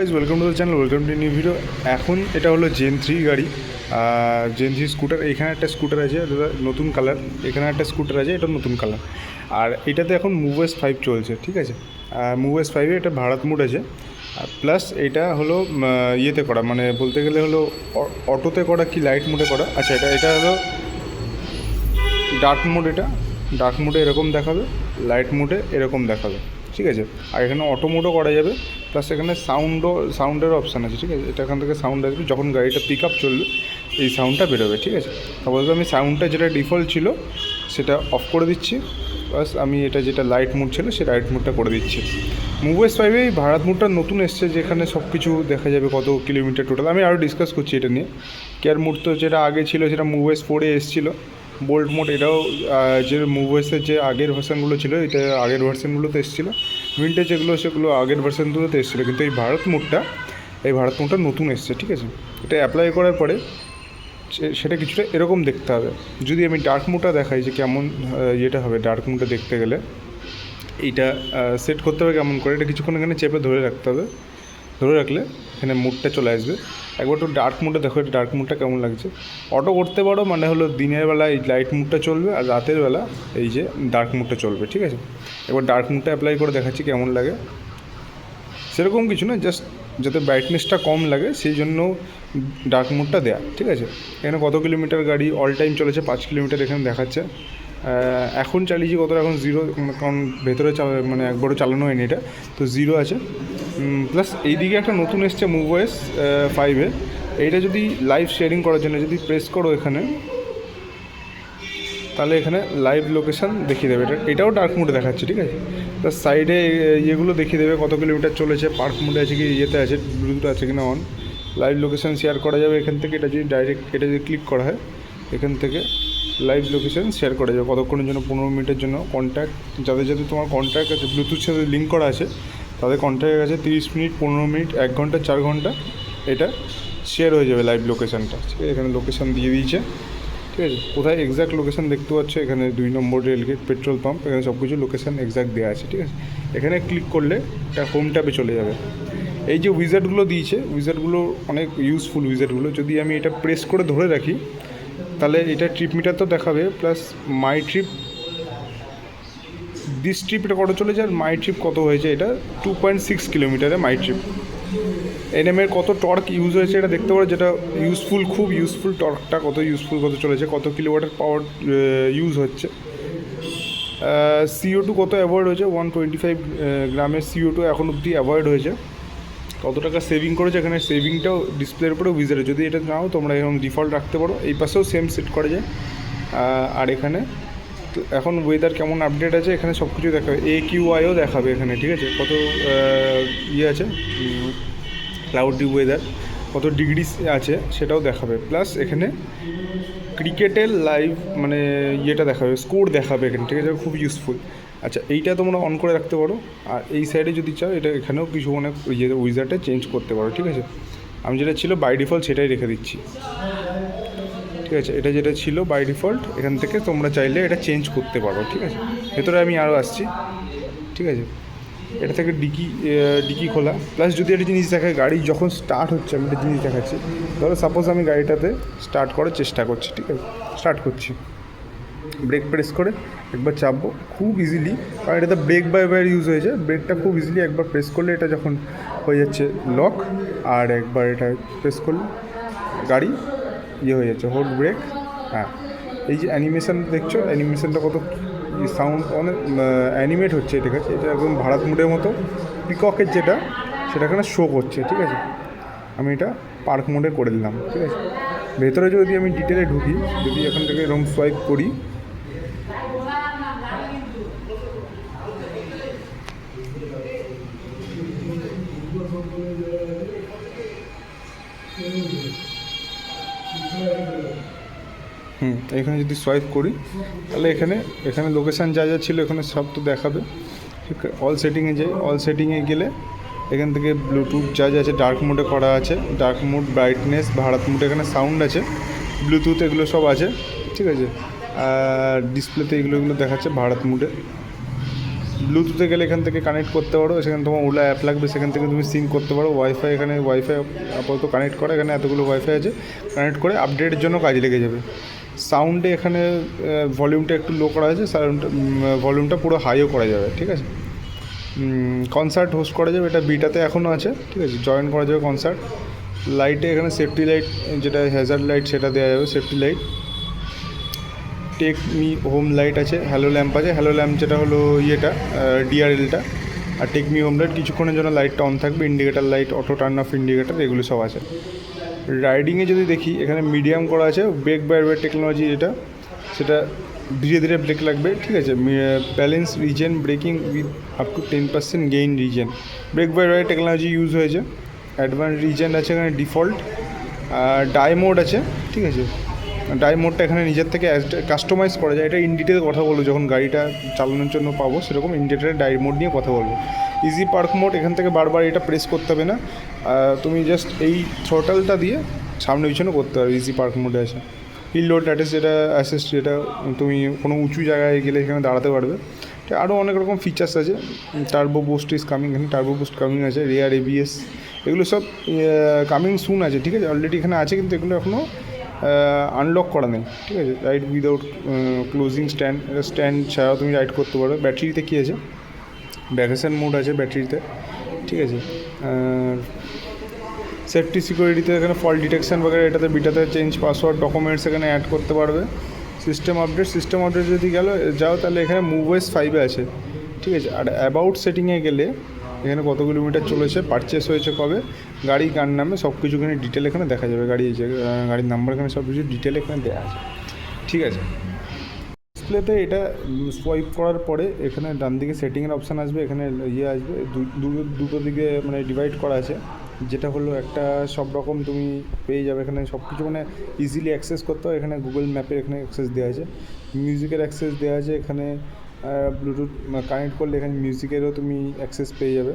Guys welcome to the channel welcome to new video এখন এটা হলো জেন থ্রি গাড়ি। জেন থ্রি স্কুটার এখানে একটা স্কুটার আছে নতুন কালার এখানে একটা স্কুটার আছে, এটা নতুন কালার আর এটাতে এখন মুভেস ফাইভ চলছে, ঠিক আছে? মুভেস ফাইভে এটা ভারত মুড আছে। প্লাস এটা হলো ইয়েতে করা মানে বলতে গেলে হলো অটোতে করা কি লাইট মোডে করা? আচ্ছা এটা এটা হলো ডার্ক মোড এটা। ডার্ক মোডে এরকম দেখাবে লাইট মোডে এরকম দেখাবে। ঠিক আছে? আর এখানে অটো মোডও করা যাবে প্লাস এখানে সাউন্ডও সাউন্ডের অপশান আছে, ঠিক আছে? এটা এখান থেকে সাউন্ড আসবে, যখন গাড়িটা পিক আপ চলবে, এই সাউন্ডটা বেরোবে, ঠিক আছে? আপাতত আমি সাউন্ডটা যেটা ডিফল্ট ছিল, সেটা অফ করে দিচ্ছি প্লাস আমি এটা যেটা লাইট মুড ছিল, সেই লাইট মুডটা করে দিচ্ছি। মুভেস ফাইভে এই ভারত মুডটা নতুন এসছে, যেখানে সব কিছু দেখা যাবে কত কিলোমিটার টোটাল আমি আরও ডিসকাস করছি এটা নিয়ে। কেয়ার মুড তো যেটা আগে ছিল, সেটা মুভেস ফোরে এসেছিল। বোল্ট মোড এটাও যে মুভেসের যে আগের ভার্সানগুলো ছিল, এটা আগের ভার্সানগুলোতে এসেছিল। ভিন্টেজ যেগুলো, সেগুলো আগের ভার্সানগুলোতে এসেছিল। কিন্তু এই ভারত মোডটা এই ভারত মোডটা নতুন এসছে, ঠিক আছে? এটা অ্যাপ্লাই করার পরে সেটা কিছুটা এরকম দেখতে হবে। যদি আমি ডার্ক মোডটা দেখাই যে কেমন ইয়েটা হবে ডার্ক মোডটা দেখতে গেলে, এইটা সেট করতে হবে কেমন করে, এটা কিছুক্ষণ এখানে চেপে ধরে রাখতে হবে। ধরে রাখলে এখানে মুডটা চলে আসবে। একবার একটু ডার্ক মুডে দেখো ডার্ক মুডটা কেমন লাগছে। অটো করতে পারো মানে হলো দিনের বেলা এই লাইট মুডটা চলবে আর রাতের বেলা এই যে ডার্ক মুডটা চলবে, ঠিক আছে? এবার ডার্ক মুডটা অ্যাপ্লাই করে দেখাচ্ছি কেমন লাগে। সেরকম কিছু না জাস্ট যাতে ব্রাইটনেসটা কম লাগে, সেই জন্য ডার্ক মুডটা দেয়া, ঠিক আছে? এখানে কত কিলোমিটার গাড়ি অল টাইম চলেছে, পাঁচ কিলোমিটার এখানে দেখাচ্ছে। এখন চালিয়েছি কতটা এখন জিরো কারণ ভেতরে চালা- মানে একবারও চালানো হয়নি এটা, তো জিরো আছে। প্লাস এইদিকে একটা নতুন এসছে মুভওয়েস ফাইভে এইটা যদি লাইভ শেয়ারিং করার জন্য, যদি প্রেস করো এখানে, তাহলে এখানে লাইভ লোকেশান দেখিয়ে দেবে। এটা এটাও ডার্ক মুডে দেখাচ্ছে, ঠিক আছে? তার সাইডে ইয়েগুলো দেখিয়ে দেবে, কত কিলোমিটার চলেছে পার্ক মুডে আছে কি, ইয়েতে আছে ব্লুটুথ আছে কি না অন লাইভ লোকেশান শেয়ার করা যাবে এখান থেকে, এটা যদি ডাইরেক্ট এটা যদি ক্লিক করা হয়, এখান থেকে লাইভ লোকেশান শেয়ার করা যাবে। কতক্ষণের জন্য? পনেরো মিনিটের জন্য। কন্ট্যাক্ট যাদের যাদের তোমার কন্ট্যাক্ট আছে ব্লুটুথ সাথে লিঙ্ক করা আছে তাদের কন্ট্যাক্ট আছে তিরিশ মিনিট, পনেরো মিনিট, এক ঘণ্টা, চার ঘণ্টা। এটা শেয়ার হয়ে যাবে লাইভ লোকেশানটা ঠিক আছে, এখানে লোকেশান দিয়ে দিয়েছে। ঠিক আছে, কোথায় এক্স্যাক্ট লোকেশান দেখতে পাচ্ছ? এখানে দুই নম্বর রেলগেট পেট্রোল পাম্প এখানে সব কিছু লোকেশন এক্স্যাক্ট দেওয়া আছে, ঠিক আছে? এখানে ক্লিক করলে এটা হোম ট্যাবে চলে যাবে। এই যে উইজার্ডগুলো দিয়েছে উইজার্ডগুলো অনেক ইউজফুল উইজার্ডগুলো যদি আমি এটা প্রেস করে ধরে রাখি, তাহলে এটা ট্রিপ মিটার তো দেখাবে plus my trip this trip এটা কত চলেছে আর মাই ট্রিপ কত হয়েছে? এটা টু পয়েন্ট সিক্স কিলোমিটারে মাই ট্রিপ এনএমের কত টর্ক ইউজ হয়েছে এটা দেখতে পারো, যেটা ইউজফুল খুব ইউজফুল টর্কটা কত ইউজফুল কত চলেছে, কত কিলোওয়াটের পাওয়ার ইউজ হচ্ছে। সিও টু কত অ্যাভয়েড হয়েছে? ওয়ান টোয়েন্টি ফাইভ গ্রামের সিও টু এখন অবধি অ্যাভয়েড হয়েছে। কত টাকা সেভিং করেছে? এখানে সেভিংটাও ডিসপ্লের উপরে উইজারে যদি এটা নাও, তোমরা এরকম ডিফল্ট রাখতে পারো। এই পাশেও সেম সেট করা যায়। আর এখানে এখন ওয়েদার কেমন আপডেট আছে? এখানে সব কিছু দেখাবে এ কিউ আইও দেখাবে এখানে, ঠিক আছে? কত ইয়ে আছে? ক্লাউডি ওয়েদার কত ডিগ্রি আছে সেটাও দেখাবে। প্লাস এখানে ক্রিকেটের লাইভ মানে ইয়েটা দেখাবে স্কোর দেখাবে এখানে, ঠিক আছে? খুব ইউজফুল আচ্ছা এইটা তোমরা অন করে রাখতে পারো। আর এই সাইডে যদি চাও, এটা এখানেও কিছু অনেক ইয়ে উইজারটা চেঞ্জ করতে পারো, ঠিক আছে? আমি যেটা ছিল বাই ডিফল্ট সেটাই রেখে দিচ্ছি। ঠিক আছে, এটা যেটা ছিল বাই ডিফল্ট এখান থেকে তোমরা চাইলে এটা চেঞ্জ করতে পারো, ঠিক আছে? ভেতরে আমি আরও আসছি, ঠিক আছে? এটা থেকে ডিকি ডিকি খোলা। প্লাস যদি একটা জিনিস দেখায়, গাড়ি যখন স্টার্ট হচ্ছে, আমি একটা জিনিস দেখাচ্ছি। ধরো সাপোজ আমি গাড়িটাতে স্টার্ট করার চেষ্টা করছি, ঠিক আছে? স্টার্ট করছি। ব্রেক প্রেস করে একবার চাপবো, খুব ইজিলি কারণ এটাতে ব্রেক বাই বাই ইউজ হয়েছে। ব্রেকটা খুব ইজিলি একবার প্রেস করলে এটা যখন হয়ে যাচ্ছে লক আর একবার এটা প্রেস করলে গাড়ি ইয়ে হয়ে যাচ্ছে হোল্ড ব্রেক হ্যাঁ এই যে অ্যানিমেশন দেখছ অ্যানিমেশনটা কত সাউন্ড অনেক অ্যানিমেট হচ্ছে ঠিক আছে এটা একদম ভারত মুডের মতো। পিককের যেটা সেটা এখানে শো করছে, ঠিক আছে? আমি এটা পার্ক মোডে করে দিলাম, ঠিক আছে? ভেতরে যদি আমি ডিটেলে ঢুকি, যদি এখান থেকে এরকম সোয়াইপ করি হুম। এখানে যদি সোয়াইপ করি, তাহলে এখানে এখানে লোকেশান যা যা ছিল এখানে সব তো দেখাবে। ঠিক অল সেটিংয়ে যাই অল সেটিংয়ে গেলে এখান থেকে ব্লুটুথ যা যা আছে ডার্ক মোডে করা আছে ডার্ক মোড ব্রাইটনেস ভারত মোড এখানে সাউন্ড আছে ব্লুটুথ এগুলো সব আছে, ঠিক আছে? আর ডিসপ্লেতে এগুলো এগুলো দেখাচ্ছে ভারত মোডে ব্লুটুথে গেলে এখান থেকে কানেক্ট করতে পারো, সেখানে তোমার ওলা অ্যাপ লাগবে, সেখান থেকে তুমি সিঙ্ক করতে পারো। ওয়াইফাই এখানে ওয়াইফাই আপাতত কানেক্ট করা, এখানে এতগুলো ওয়াইফাই আছে। কানেক্ট করে আপডেটের জন্য কাজে লেগে যাবে। সাউন্ডে এখানে ভলিউমটা একটু লো করা আছে সাউন্ড ভলিউমটা পুরো হাইও করা যাবে, ঠিক আছে? কনসার্ট হোস্ট করা যাবে, এটা বিটাতে এখনও আছে, ঠিক আছে? জয়েন করা যাবে কনসার্ট লাইটে এখানে সেফটি লাইট যেটা হ্যাজার্ড লাইট সেটা দেওয়া যাবে safety light take me home light আছে হ্যালো ল্যাম্প আছে। হ্যালো ল্যাম্প যেটা হলো ইয়েটা ডিআরএলটা আর টেক মি হোম লাইট কিছুক্ষণের জন্য লাইটটা অন থাকবে indicator light auto turn off indicator এগুলো সব আছে। রাইডিংয়ে যদি দেখি, এখানে মিডিয়াম করা আছে ব্রেক বাই বাইরওয়ে টেকনোলজি যেটা, সেটা ধীরে ধীরে ব্রেক লাগবে, ঠিক আছে? Balance regen braking with up to ten percent gain regen brake by wire technology use হয়েছে। অ্যাডভান্স রিজেন আছে এখানে ডিফল্ট ডাই মোড আছে, ঠিক আছে? ডাই মোডটা এখানে নিজের থেকে কাস্টমাইজ করা যায়। এটা ইন ডিটেল কথা বলব, যখন গাড়িটা চালানোর জন্য পাবো, সেরকম ইন ডিটেল ডাই মোড নিয়ে কথা বলব। ইজি পার্ক মোড এখান থেকে বারবার এটা প্রেস করতে হবে না। তুমি জাস্ট এই থ্রোটালটা দিয়ে সামনে পিছনে করতে পারবে ইজি পার্ক মোডে আছে। হিল লোড অ্যাটেস যেটা অ্যাসেস্ট যেটা তুমি কোনো উঁচু জায়গায় গেলে এখানে দাঁড়াতে পারবে। আরও অনেক রকম ফিচার্স আছে। টার্বো বুস্ট ইজ কামিং এখানে টার্বো বুস্ট কামিং আছে রেয়ার এবিএস এগুলো সব কামিং সুন আছে, ঠিক আছে? অলরেডি এখানে আছে, কিন্তু এগুলো এখনও আনলক করা নেই, ঠিক আছে? Ride without closing stand stand ছাড়াও তুমি রাইড করতে পারো। ব্যাটারিতে কী আছে? ব্যাকেশন মোড আছে ব্যাটারিতে ঠিক আছে? সেফটি সিকিউরিটিতে এখানে ফল ডিটেকশন বগেরা, এটাতে বিটাতে চেঞ্জ পাসওয়ার্ড ডকুমেন্টস এখানে অ্যাড করতে পারবে। সিস্টেম আপডেট সিস্টেম আপডেট যদি গেল, যাও তাহলে এখানে মুভওয়েস ফাইভে আছে, ঠিক আছে? আর অ্যাবাউট সেটিংয়ে গেলে এখানে কত কিলোমিটার চলেছে পারচেস হয়েছে কবে, গাড়ি কার নামে সব কিছু এখানে ডিটেল এখানে দেখা যাবে, গাড়ি গাড়ির নাম্বার এখানে সব কিছু ডিটেল এখানে দেওয়া আছে। ঠিক আছে? ডিসপ্লেতে এটা সোয়াইপ করার পরে এখানে ডান দিকে সেটিংয়ের অপশান আসবে, এখানে ইয়ে আসবে দুটো দিকে মানে ডিভাইড করা আছে। যেটা হলো একটা সব রকম তুমি পেয়ে যাবে এখানে সব কিছু মানে ইজিলি অ্যাক্সেস করতে হয়। এখানে গুগল ম্যাপের এখানে অ্যাক্সেস দেওয়া আছে। মিউজিকের অ্যাক্সেস দেওয়া আছে এখানে। ব্লুটুথ কানেক্ট করলে এখানে মিউজিকেরও তুমি অ্যাক্সেস পেয়ে যাবে।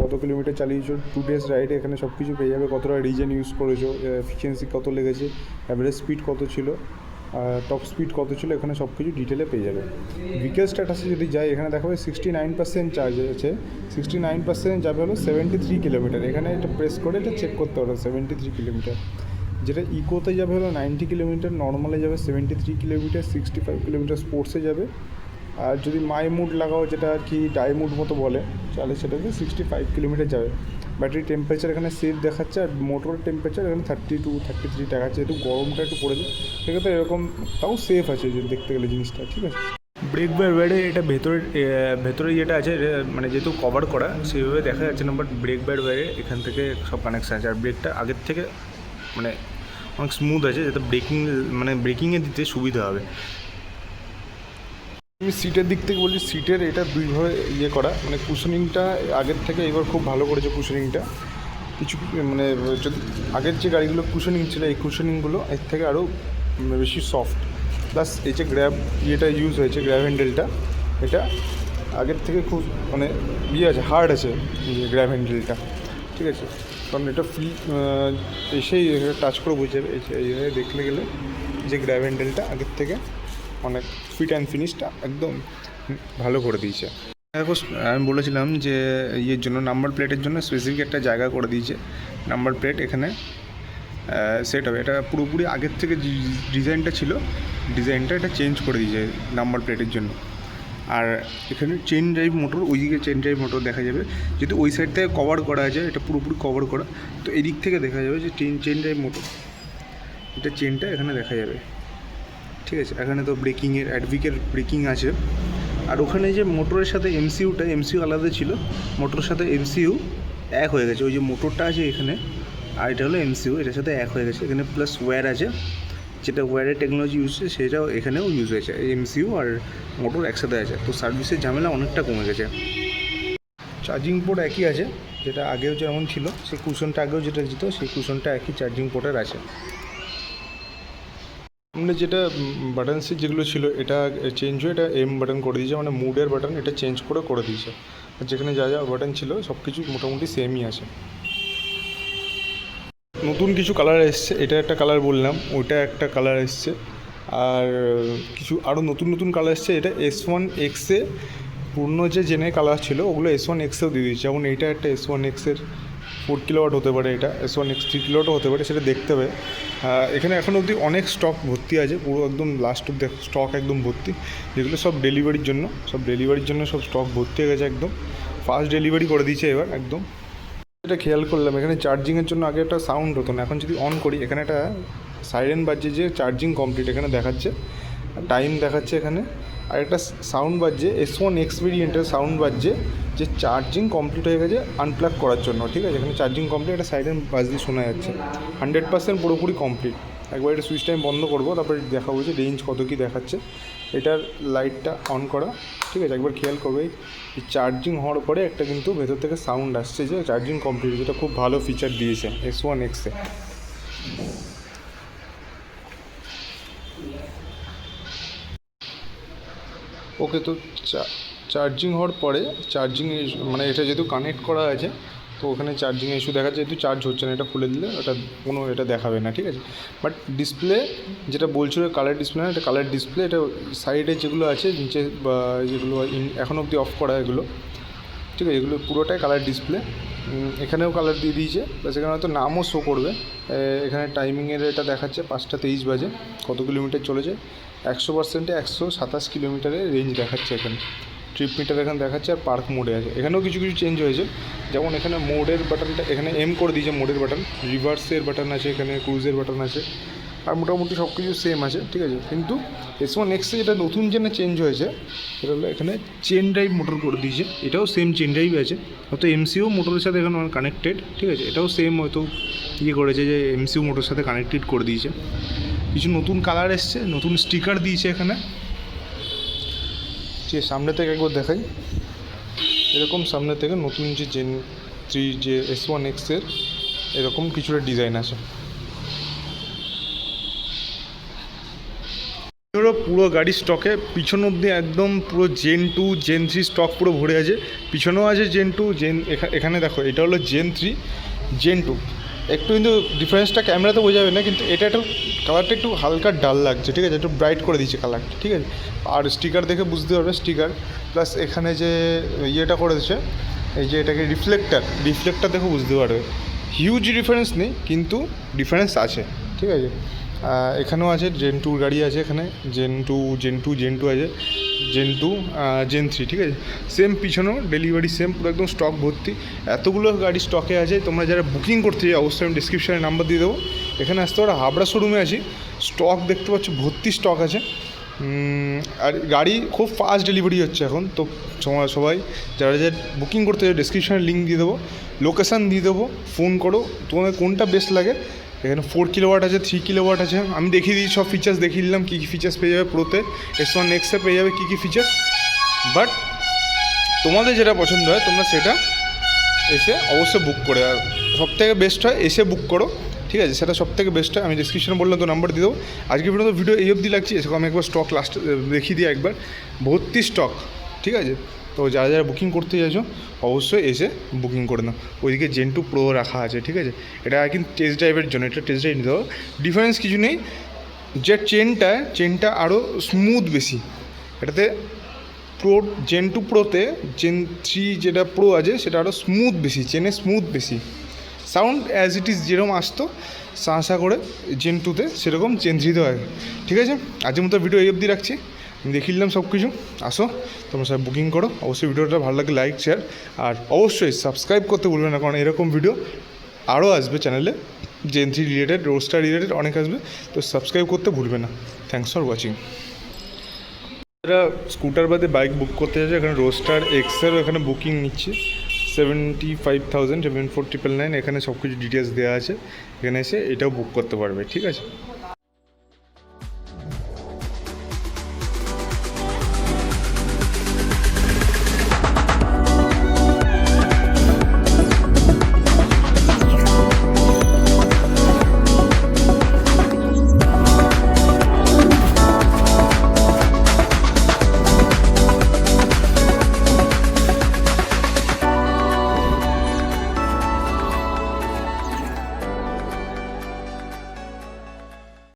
কত কিলোমিটার চালিয়েছো টু ডেজ রাইডে এখানে সব কিছু পেয়ে যাবে। কতটা রিজন ইউজ করেছ এফিসিয়েন্সি কত লেগেছে অ্যাভারেজ স্পিড কত ছিল টপ স্পিড কত ছিল, এখানে সব কিছু ডিটেলে পেয়ে যাবে। ভিকেল স্ট্যাটাসে যদি যাই, এখানে দেখা দেখাবে সিক্সটি নাইন পার্সেন্ট চার্জ আছে। সিক্সটি নাইন পার্সেন্ট যাবে হলো সেভেন্টি থ্রি কিলোমিটার এখানে এটা প্রেস করে এটা চেক করতে পারো সেভেন্টি থ্রি কিলোমিটার যেটা ইকোতে যাবে হলো নাইনটি কিলোমিটার নর্মালে যাবে seventy three kilometre sixty five kilometre স্পোর্টসে যাবে। আর যদি মাই মুড লাগাও, যেটা আর কি ডাই মুড মতো বলে, তাহলে সেটাতে সিক্সটি ফাইভ কিলোমিটার যাবে। ব্যাটারি টেম্পারেচার এখানে সেফ দেখাচ্ছে আর মোটরের টেম্পারেচার এখানে থার্টি টু থার্টি থ্রি দেখাচ্ছে একটু গরমটা একটু পড়েছে, সেক্ষেত্রে এরকম তাও সেফ আছে যে দেখতে গেলে জিনিসটা, ঠিক আছে? ব্রেক বাই ওয়ার্ডে এটা ভেতরে ভেতরে যেটা আছে মানে যেহেতু কভার করা, সেইভাবে দেখা যাচ্ছে না বাট ব্রেক বাই ওয়ারে এখান থেকে সব কানেকশান আছে। আর ব্রেকটা আগের থেকে মানে অনেক স্মুথ আছে, যাতে ব্রেকিং মানে ব্রেকিংয়ে দিতে সুবিধা হবে। আমি সিটের দিক থেকে বলছি সিটের এটা দুইভাবে ইয়ে করা। মানে কুশনিংটা আগের থেকে এবার খুব ভালো করেছে কুশনিংটা কিছু মানে যদি আগের যে গাড়িগুলো কুশনিং ছিল, এই কুশনিংগুলো এর থেকে আরও বেশি সফট প্লাস এই যে গ্র্যাব ইয়েটা ইউজ হয়েছে গ্র্যাব হ্যান্ডেলটা এটা আগের থেকে খুব মানে ইয়ে আছে হার্ড আছে গ্র্যাব হ্যান্ডেলটা ঠিক আছে? কারণ এটা ফ্রি এসেই টাচ করে বুঝে যাবে দেখলে গেলে যে গ্র্যাব হ্যান্ডেলটা আগের থেকে অনেক ফিট অ্যান্ড ফিনিশটা একদম ভালো করে দিয়েছে। দেখো, আমি বলেছিলাম যে ইয়ের জন্য নাম্বার প্লেটের জন্য স্পেসিফিক একটা জায়গা করে দিয়েছে। নাম্বার প্লেট এখানে সেট হবে। এটা পুরোপুরি আগের থেকে ডিজাইনটা ছিল ডিজাইনটা এটা চেঞ্জ করে দিয়েছে নাম্বার প্লেটের জন্য। আর এখানে চেন ড্রাইভ মোটর ওই দিকে চেন ড্রাইভ মোটর দেখা যাবে। যেহেতু ওই সাইড থেকে কভার করা আছে এটা পুরোপুরি কভার করা। তো এদিক থেকে দেখা যাবে যে চেন চেন ড্রাইভ মোটর এটা চেনটা এখানে দেখা যাবে। ঠিক আছে, এখানে তো ব্রেকিংয়ের অ্যাডভিকের ব্রেকিং আছে। আর ওখানে যে মোটরের সাথে এমসিউটা এমসিউ আলাদা ছিল, মোটরের সাথে এমসিউ এক হয়ে গেছে। ওই যে মোটরটা আছে এখানে, আর এটা হলো এমসিউ এটার সাথে এক হয়ে গেছে। এখানে প্লাস ওয়্যার আছে, যেটা ওয়্যারের টেকনোলজি ইউজ হচ্ছে, সেটাও এখানেও ইউজ হয়েছে। এমসিউ আর মোটর একসাথে আছে, তো সার্ভিসের ঝামেলা অনেকটা কমে গেছে। চার্জিং পোর্ট একই আছে, যেটা আগেও যেমন ছিল, সেই কুশনটা আগেও যেটা যেত সেই কুশনটা একই চার্জিং পোর্টের আছে। মানে যেটা বাটনসে যেগুলো ছিল, এটা চেঞ্জ হয়ে এটা এম বাটন করে দিয়েছে মানে মুডের বাটন এটা চেঞ্জ করে করে দিয়েছে। আর যেখানে যা যা বাটন ছিল, সব কিছু মোটামুটি সেমই আছে। নতুন কিছু কালার এসছে, এটা একটা কালার বললাম ওইটা একটা কালার এসছে। আর কিছু আরও নতুন নতুন কালার এসছে, এটা এস ওয়ান এক্সে পূর্ণ যে জেনে কালার ছিল, ওগুলো এস ওয়ান এক্সেও দিয়ে দিয়েছে। যেমন এইটা একটা এস ওয়ান এক্সের ফোর কিলোওয়াট হতে পারে এটা এস ওয়ান এক্স থ্রি কিলোওয়াটও হতে পারে, সেটা দেখতে হবে। এখানে এখন অবধি অনেক স্টক ভর্তি আছে, পুরো একদম লাস্ট স্টক একদম ভর্তি, যেগুলো সব ডেলিভারির জন্য, সব ডেলিভারির জন্য সব স্টক ভর্তি হয়ে গেছে একদম। ফাস্ট ডেলিভারি করে দিয়েছে এবার একদম। এটা খেয়াল করলাম, এখানে চার্জিংয়ের জন্য আগে একটা সাউন্ড হতো না, এখন যদি অন করি, এখানে একটা সাইরেন বাজছে যে চার্জিং কমপ্লিট এখানে দেখাচ্ছে টাইম দেখাচ্ছে এখানে। আর একটা সাউন্ড বাজছে এস ওয়ান এক্স ভেরিয়েন্টের সাউন্ড বাজছে, যে চার্জিং কমপ্লিট হয়ে গেছে আনপ্লাগ করার জন্য, ঠিক আছে? এখানে চার্জিং কমপ্লিট একটা সাইরেন বাজতে শোনা যাচ্ছে। হান্ড্রেড পার্সেন্ট পুরোপুরি কমপ্লিট একবার এটা সুইচ টাইম বন্ধ করব, তারপরে দেখাবো যে রেঞ্জ কত কী দেখাচ্ছে। এটার লাইটটা অন করা, ঠিক আছে? একবার খেয়াল করবে, এই চার্জিং হওয়ার পরে একটা কিন্তু ভেতর থেকে সাউন্ড আসছে যে চার্জিং কমপ্লিট যেটা খুব ভালো ফিচার দিয়েছে এস ওয়ান এক্সে ওকে তো চার্জিং হওয়ার পরে চার্জিং মানে এটা যেহেতু কানেক্ট করা আছে, তো ওখানে চার্জিং ইস্যু দেখাচ্ছে যেহেতু চার্জ হচ্ছে না, এটা খুলে দিলে ওটা কোনো এটা দেখাবে না, ঠিক আছে? বাট ডিসপ্লে যেটা বলছিল কালার ডিসপ্লে না, এটা কালার ডিসপ্লে এটা সাইডে যেগুলো আছে, নিচে বা যেগুলো এখন অবধি অফ করা এগুলো, ঠিক আছে? এগুলো পুরোটাই কালার ডিসপ্লে এখানেও কালার দিয়ে দিয়েছে প্লাস এখানে হয়তো নামও শো করবে। এখানে টাইমিংয়ের এটা দেখাচ্ছে, পাঁচটা তেইশ বাজে, কত কিলোমিটার চলেছে? একশো পার্সেন্টে একশো সাতাশ কিলোমিটারের রেঞ্জ দেখাচ্ছে এখানে। ট্রিপ মিটার এখানে দেখাচ্ছে আর পার্ক মোডে আছে। এখানেও কিছু কিছু চেঞ্জ হয়েছে। যেমন এখানে মোডের বাটনটা এখানে এম করে দিয়েছে মোডের বাটন রিভার্সের বাটন আছে এখানে ক্রুজের বাটন আছে। আর মোটামুটি সব কিছু সেম আছে, ঠিক আছে? কিন্তু এস ওয়ান এক্সে যেটা নতুন জেনে চেঞ্জ হয়েছে, সেটা হলো এখানে চেন ড্রাইভ মোটর করে দিয়েছে। এটাও সেম চেন ড্রাইভ আছে। হয়তো এমসিও মোটরের সাথে এখানে কানেক্টেড ঠিক আছে? এটাও সেম হয়তো ইয়ে করেছে যে এমসিও মোটরের সাথে কানেক্টেড করে দিয়েছে। কিছু নতুন কালার এসছে, নতুন স্টিকার দিয়েছে এখানে। যে সামনে থেকে একবার দেখাই। এরকম সামনে থেকে নতুন যে জেন থ্রি যে এস ওয়ান এক্সের এরকম কিছুটা ডিজাইন আছে। এগুলো পুরো গাড়ি স্টকে পিছন অবধি একদম পুরো gen two gen three stock পুরো ভরে আছে। পিছনেও আছে জেন টু জেন এখানে দেখো, এটা হলো জেন থ্রি জেন টু একটু কিন্তু ডিফারেন্সটা ক্যামেরাতে বোঝা যাবে না, কিন্তু এটা একটু কালারটা একটু হালকা ডাল লাগছে, ঠিক আছে? একটু ব্রাইট করে দিচ্ছে কালারটা ঠিক আছে? আর স্টিকার দেখে বুঝতে পারবে স্টিকার প্লাস এখানে যে ইয়েটা করেছে, এই যে এটাকে রিফ্লেক্টার রিফ্লেক্টার দেখে বুঝতে পারবে। হিউজ ডিফারেন্স নেই, কিন্তু ডিফারেন্স আছে, ঠিক আছে? এখানেও আছে জেন টুর গাড়ি আছে এখানে gen two gen two gen two আছে। জেন টু জেন থ্রি ঠিক আছে? সেম পিছনেও ডেলিভারি সেম পুরো একদম স্টক ভর্তি। এতগুলো গাড়ি স্টকে আছে, তোমরা যারা বুকিং করতে চাই অবশ্যই আমি ডিসক্রিপশানে নাম্বার দিয়ে দেবো। এখানে আসতে পারো, হাবড়া শোরুমে আছি। স্টক দেখতে পাচ্ছ, ভর্তি স্টক আছে। আর গাড়ি খুব ফাস্ট ডেলিভারি হচ্ছে এখন। তো সবাই, যারা যারা বুকিং করতে চাই ডিসক্রিপশানে লিঙ্ক দিয়ে দেবো। লোকেশান দিয়ে দেবো ফোন করো, তোমাদের কোনটা বেস্ট লাগে। এখানে ফোর কিলোওয়াট আছে থ্রি কিলোওয়াট আছে। আমি দেখিয়ে দিই, সব ফিচার্স দেখিয়ে দিলাম, কী কী ফিচার্স পেয়ে যাবে প্রোতে। এস ওয়ান এক্সে পেয়ে যাবে কী কী ফিচার্স বাট তোমাদের যেটা পছন্দ হয়, তোমরা সেটা এসে অবশ্যই বুক করে আর সব থেকে বেস্ট হয়, এসে বুক করো। ঠিক আছে? সেটা সব থেকে বেস্ট হয়। আমি ডিসক্রিপশনে বললাম তো নাম্বার দিয়ে দেবো। আজকে পর্যন্ত ভিডিও এই অবধি লাগছে। আমি একবার স্টক লাস্ট দেখিয়ে দিই একবার। ভর্তি স্টক ঠিক আছে? তো যারা যারা বুকিং করতে চাইছো, অবশ্যই এসে বুকিং করে নাও। ওইদিকে জেন টু প্রো রাখা আছে, ঠিক আছে? এটা কিন্তু টেস্ট ড্রাইভের জন্য, এটা টেস্ট ড্রাইভ নিতে হবে। ডিফারেন্স কিছু নেই। যে চেনটা চেনটা আরও স্মুথ বেশি। এটাতে প্রো জেন টু প্রোতে জেন থ্রি যেটা প্রো আছে, সেটা আরও স্মুথ বেশি চেনে স্মুথ বেশি। সাউন্ড অ্যাজ ইট ইজ যেরকম আসতো সাঁসা করে জেন টুতে সেরকম জেন থ্রিতে হয়। ঠিক আছে? আজকের মতো ভিডিও এই অবধি রাখছি। দিলাম সব কিছু। আসো, তোমরা সব বুকিং করো। অবশ্যই ভিডিওটা ভালো লাগে লাইক শেয়ার আর অবশ্যই সাবস্ক্রাইব করতে ভুলবে না, কারণ এরকম ভিডিও আরও আসবে চ্যানেলে gen three related roster related অনেক আসবে, তো সাবস্ক্রাইব করতে ভুলবে না। থ্যাংকস ফর ওয়াচিং যারা স্কুটার বাদে বাইক বুক করতে যাচ্ছে, এখানে রোস্টার এক্সেরও এখানে বুকিং নিচ্ছে। Seventy five thousand seven four triple nine এখানে সব কিছু ডিটেলস দেওয়া আছে। এখানে এসে এটাও বুক করতে পারবে, ঠিক আছে?